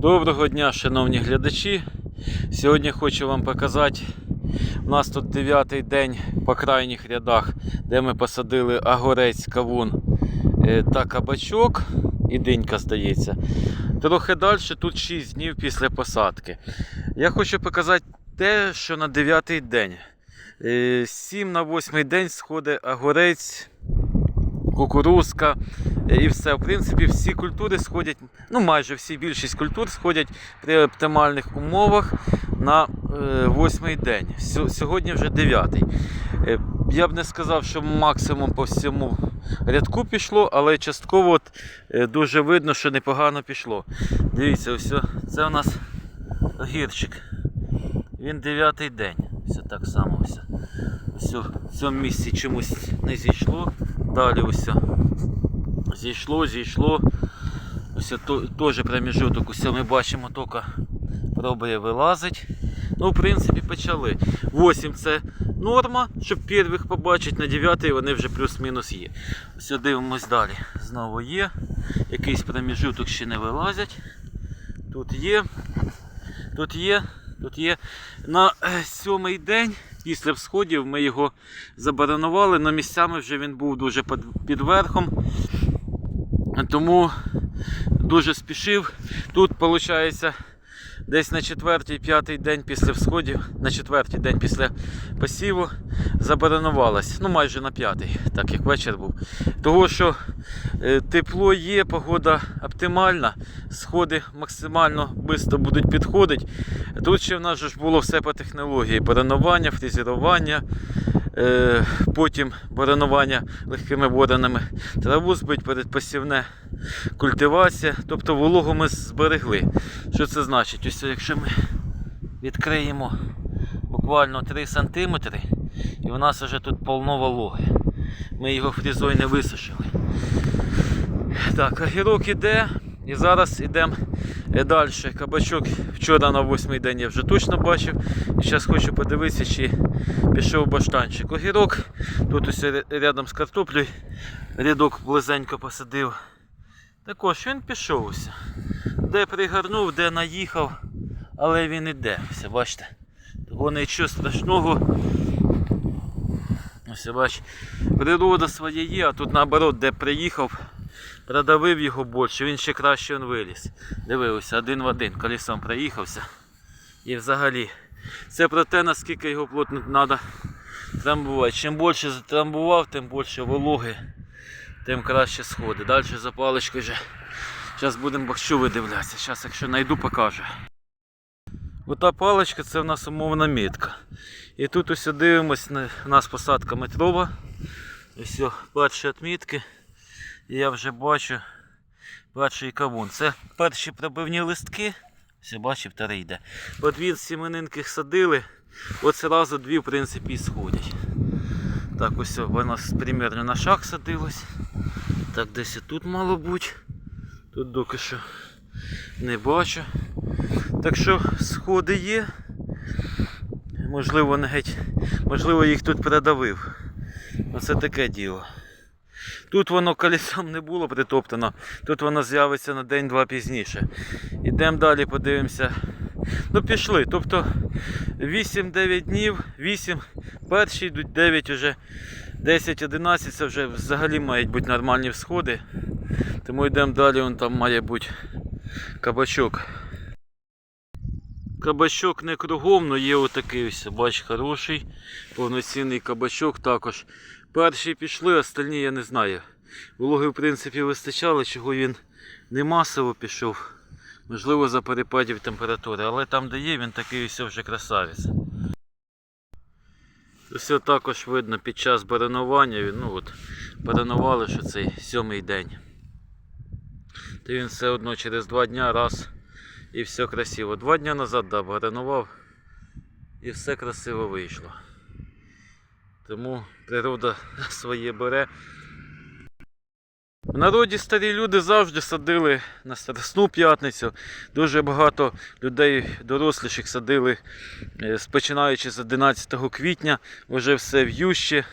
Доброго дня, шановні глядачі. Сьогодні хочу вам показати. У нас тут дев'ятий день по крайніх рядах, де ми посадили агорець, кавун е, та кабачок. І динька здається. Трохи далі, тут 6 днів після посадки. Я хочу показати те, що на дев'ятий день. 7 на 8 день сходить агорець, кукурузка е, і все. В принципі, всі культури сходять, ну майже всі більшість культур сходять при оптимальних умовах на е, восьмий день. Сьогодні вже дев'ятий. Е, Я б не сказав, що максимум по всьому рядку пішло, але частково от, е, дуже видно, що непогано пішло. Дивіться, ось це у нас огірчик. Він дев'ятий день. Все так само. Все. Ось в цьому місці чомусь не зійшло. Далі ось. Зійшло, зійшло. Ось теж проміжуток. Ось ми бачимо, тільки пробує вилазить. Ну, в принципі, почали. 8 це норма, щоб первих побачити, на 9 вони вже плюс-мінус є. Ось дивимось далі. Знову є. Якийсь проміжуток ще не вилазять. Тут є. Тут є. Тут є. На е, сьомий день після всходів ми його забаранували, але місцями вже він був дуже під верхом. Тому дуже спішив. Тут, виходить, десь на четвертий, п'ятий день після всходів, на четвертий день після посіву забаранувалось. Ну, майже на п'ятий, так як вечір був. Того, що е, тепло є, погода оптимальна, сходи максимально швидко будуть підходити. Тут ще в нас ж було все по технології: баранування, фрезерування, потім баранування легкими воронами, траву збить передпосівне культивація. Тобто вологу ми зберегли. Що це значить? Ось якщо ми відкриємо буквально 3 см, і в нас вже тут повно вологи. Ми його фрізою не висушили. Так, огірок іде. І зараз йдемо далі. Кабачок вчора на восьмий день я вже точно бачив. І зараз хочу подивитися, чи пішов баштанчик. Огірок. Тут ось рядом з картоплею рядок близенько посадив. Також він пішов ось. Де пригорнув, де наїхав, але він іде. Все, бачите. Того нічого страшного. Ось бач, природа своє є, а тут наоборот, де приїхав, продавив його більше, він ще краще він виліз. Дивився, один в один, колесом проїхався. І взагалі, це про те, наскільки його плотно треба трамбувати. Чим більше затрамбував, тим більше вологи, тим краще сходи. Далі за паличкою вже. Зараз будемо бахчу видивлятися. Зараз, якщо знайду, покажу. Ота паличка це в нас умовна мітка. І тут ось дивимось, у нас посадка метрова. Ось перші відмітки. І я вже бачу перший кавун. Це перші пробивні листки. Я бачив, вторий йде. От дві сіменинки садили. От зразу дві в принципі сходять. Так, ось о, воно примерно на шаг садилось. Так, десь і тут мало бути. Тут доки що не бачу. Так що сходи є. Можливо, не геть, можливо, їх тут передавив. Оце таке діло. Тут воно колесом не було притоптано, тут воно з'явиться на день-два пізніше. Ідемо далі, подивимося. Ну, пішли. Тобто 8-9 днів, 8, перші йдуть 9 уже, 10-11 це вже взагалі мають бути нормальні всходи. Тому йдемо далі, вон там має бути кабачок. Кабачок не кругом, але є отакий ось, бач, хороший, повноцінний кабачок також. Перші пішли, остальні я не знаю. Вологи в принципі вистачало, чого він не масово пішов. Можливо, за перепадів температури, але там, де є, він такий ось вже красавець. Ось також видно під час баранування, він, ну от, баранували, що цей сьомий день. То він все одно через два дня раз і все красиво. Два дні назад да, баранував і все красиво вийшло. Тому природа своє бере. В народі старі люди завжди садили на Страсну п'ятницю. Дуже багато людей доросліших садили, е, починаючи з 11 квітня, вже все в'юще.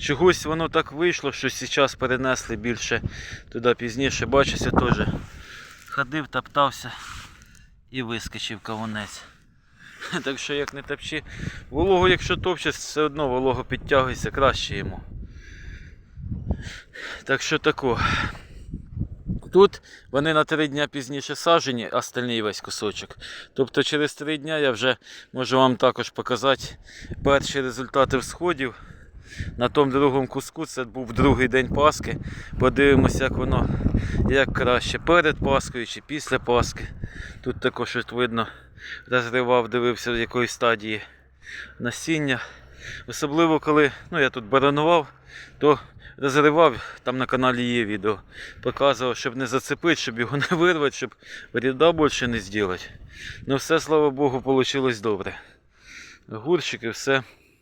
Чогось воно так вийшло, що зараз перенесли більше туди пізніше. Бачуся теж ходив, топтався. І вискочив кавунець. Так що як не топчи, вологу, якщо топчеш, все одно волого підтягується краще йому. Так що тако. Тут вони на три дня пізніше саджені, а остальний весь кусочок. Тобто через три дня я вже можу вам також показати перші результати всходів. На тому другому куску це був другий день Пасхи. Подивимося, як воно як краще перед Паскою чи після Пасхи. Тут також от видно, розривав, дивився в якої стадії насіння. Особливо коли ну, я тут баранував, то розривав, там на каналі є відео. Показував, щоб не зацепити, щоб його не вирвати, щоб вреда більше не зробити. Ну все, слава Богу, вийшло добре. Гурчики, все.